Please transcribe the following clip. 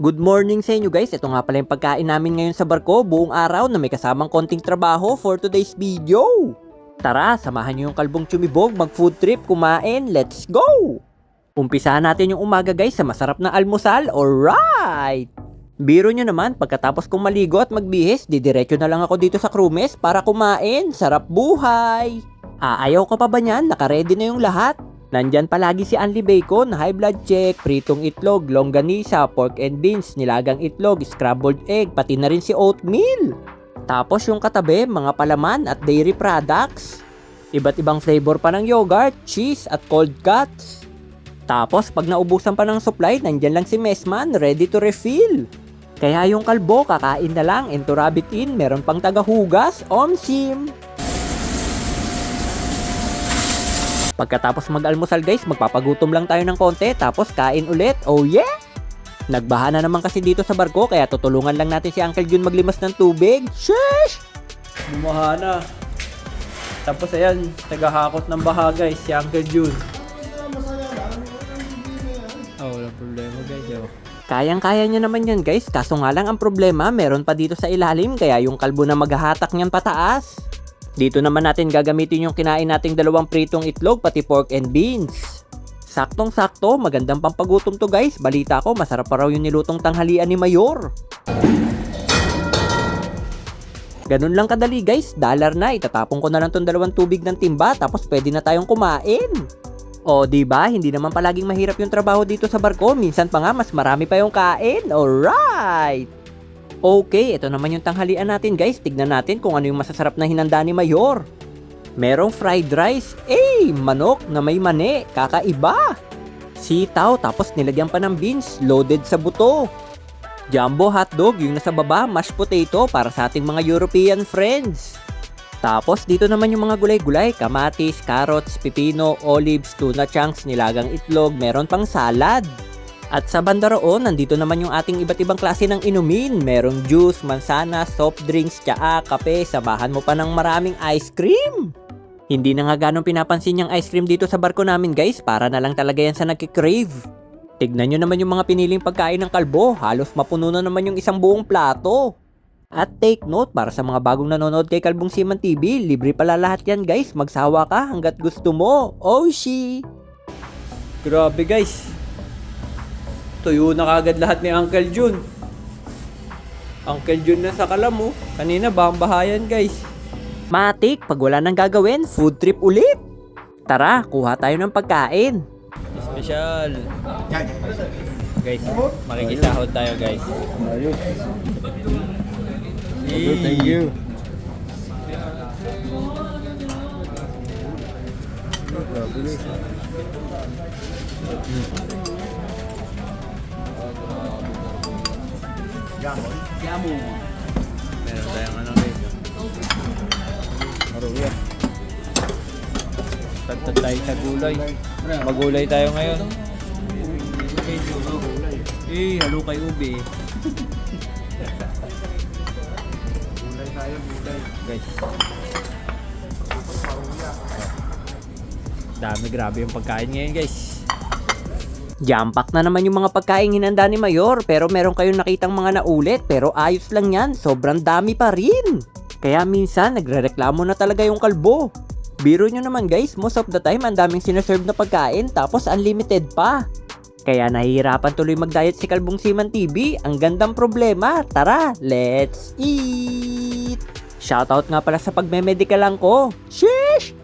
Good morning sa inyo guys. Ito nga pala yung pagkain namin ngayon sa barko buong araw na may kasamang konting trabaho for today's video. Tara, samahan nyo yung kalbong chumibog, mag food trip, kumain, let's go! Umpisahan natin yung umaga guys sa masarap na almusal, alright! Biro nyo naman, pagkatapos kong maligo at magbihis, didiretso na lang ako dito sa crewmess para kumain, sarap buhay! Aayaw ko pa ba niyan? Nakaredy na yung lahat? Nandyan palagi si Anli Bacon, high blood check, pritong itlog, longganisa, pork and beans, nilagang itlog, scrambled egg, pati na rin si oatmeal. Tapos yung katabi, mga palaman at dairy products. Iba't ibang flavor pa ng yogurt, cheese at cold cuts. Tapos pag naubusan pa ng supply, nandyan lang si Messman, ready to refill. Kaya yung kalbo, kakain na lang, into rabbit in, meron pang tagahugas, omsim. Pagkatapos mag-almusal guys, magpapagutom lang tayo ng konti tapos kain ulit. Oh yeah! Nagbaha na naman kasi dito sa barko kaya tutulungan lang natin si Uncle Jun maglimas ng tubig. Sheesh! Bumaha na. Tapos ayan, tagahakot ng baha guys, si Uncle Jun. Oh, walang problema guys. Oh. Kayang-kaya niya naman yan guys, kaso nga lang ang problema, meron pa dito sa ilalim kaya yung kalbo na maghahatak niyan pataas. Dito naman natin gagamitin yung kinain nating dalawang pritong itlog pati pork and beans. Saktong-sakto, magandang pampagutom to guys. Balita ko, masarap pa raw yung nilutong tanghalian ni Mayor. Ganun lang kadali guys, dollar na. Itatapon ko na lang tong dalawang tubig ng timba tapos pwede na tayong kumain. O, di ba? Hindi naman palaging mahirap yung trabaho dito sa barko. Minsan pa nga mas marami pa yung kain. Alright! Okay, ito naman yung tanghalian natin guys. Tignan natin kung ano yung masasarap na hinanda ni Mayor. Merong fried rice. Eh, manok na may mani. Kakaiba. Sitaw tapos nilagyan pa ng beans loaded sa buto. Jumbo hotdog yung nasa baba, mashed potato para sa ating mga European friends. Tapos dito naman yung mga gulay-gulay, kamatis, carrots, pipino, olives, tuna chunks, nilagang itlog, meron pang salad. At sa banda roon, nandito naman yung ating iba't ibang klase ng inumin. Merong juice, mansana, soft drinks, tsaa, kape, sabahan mo pa ng maraming ice cream. Hindi na nga ganong pinapansin yung ice cream dito sa barko namin guys, para na lang talaga yan sa nagkikrave. Tignan nyo naman yung mga piniling pagkain ng kalbo, halos mapuno na naman yung isang buong plato. At take note, para sa mga bagong nanonood kay Kalbong Siman TV, libre pala lahat yan guys, magsawa ka hanggat gusto mo. Oh, she! Grabe guys, Tuyo na kagad lahat ni Uncle Jun. Uncle Jun na sa kalam mo. Kanina bahayan guys. Matik, pag wala nang gagawin, food trip ulit. Tara, kuha tayo ng pagkain. Special. Guys, makikisahod tayo guys. Ayos. Thank you. Meron tayong ano guys. Maruya. Tagtad tayo sa gulay. Magulay tayo ngayon. Eh, halo kay ube. Guys. Dami grabe yung pagkain ngayon guys. Jampak na naman yung mga pagkain hinanda ni Mayor pero meron kayong nakitang mga naulit pero ayos lang yan, sobrang dami pa rin. Kaya minsan nagrereklamo na talaga yung kalbo. Biro nyo naman guys, most of the time ang daming sinaserve na pagkain tapos unlimited pa. Kaya nahihirapan tuloy mag-diet si Kalbong Siman TV. Ang gandang problema. Tara, let's eat! Shoutout nga pala sa pagme-medical lang ko. Shit!